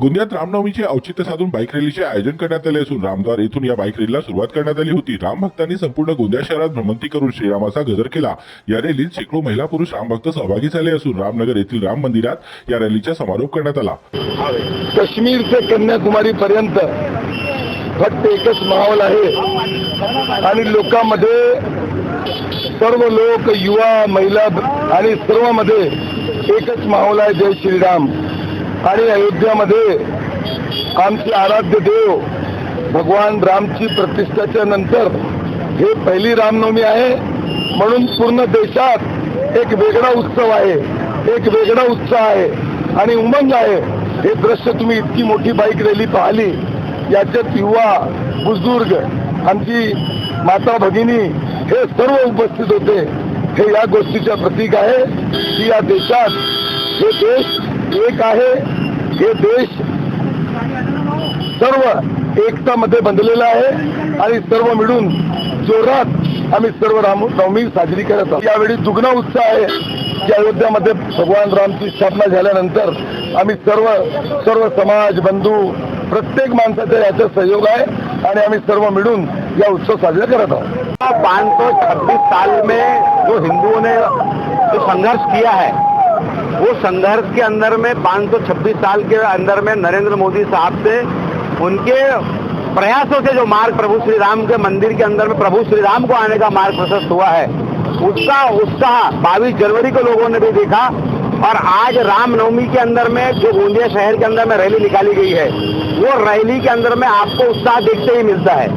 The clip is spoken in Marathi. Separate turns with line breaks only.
गोंदियात रामनवमीचे औचित्य साधून बाईक रॅलीचे आयोजन करण्यात आले असून रामद्वार येथून या बाईक रॅलीला सुरुवात करण्यात आली होती. राम भक्तांनी संपूर्ण गोंदिया शहरात भ्रमंती करून श्रीरामाचा गजर केला. या रॅलीत शेकडो महिला पुरुष रामभक्त सहभागी झाले असून रामनगर येथील राम मंदिरात या रॅलीचा समारोप करण्यात आला.
काश्मीर ते कन्याकुमारी पर्यंत फक्त एकच माहोल आहे. आणि लोकांमध्ये सर्व लोक युवा महिला आणि सर्वांमध्ये एकच माहोल आहे जय श्रीराम. आणि अयोध्यामध्ये आमचे आराध्य देव भगवान रामची प्रतिष्ठाच्या नंतर हे पहिली रामनवमी आहे. म्हणून पूर्ण देशात एक वेगळा उत्सव आहे. एक वेगळा उत्साह आहे. आणि उमंग आहे. हे दृश्य तुम्ही इतकी मोठी बाईक रॅली पाहिली. याच्यात युवा बुजुर्ग आमची माता भगिनी हे सर्व उपस्थित होते. हे या गोष्टीच्या प्रतीक आहे की या देशात हे देश एक आहे. हे देश सर्व एकतामध्ये बनलेला आहे आणि सर्व मिळून जोरात आम्ही सर्व राम नवमी साजरी करत आहोत. यावेळी दुग्ना उत्साह आहे. की अयोध्यामध्ये भगवान रामची स्थापना झाल्यानंतर आम्ही सर्व सर्व समाज बंधू प्रत्येक माणसाचा याचा सहयोग आहे आणि आम्ही सर्व मिळून या उत्सव साजरा करत आहोत.
पाच सौ छब्बीस साल में जो हिंदुओं ने जो संघर्ष किया है वो संघर्ष के अंदर में 526 साल के अंदर में नरेंद्र मोदी साहब से, उनके प्रयासों से जो मार्ग प्रभु श्री राम के मंदिर के अंदर में प्रभु श्री राम को आने का मार्ग प्रशस्त हुआ है, उसका उत्साह बाईस जनवरी को लोगों ने भी देखा और आज रामनवमी के अंदर में जो गोंदिया शहर के अंदर में रैली निकाली गई है, वो रैली के अंदर में आपको उत्साह देखते ही मिलता है।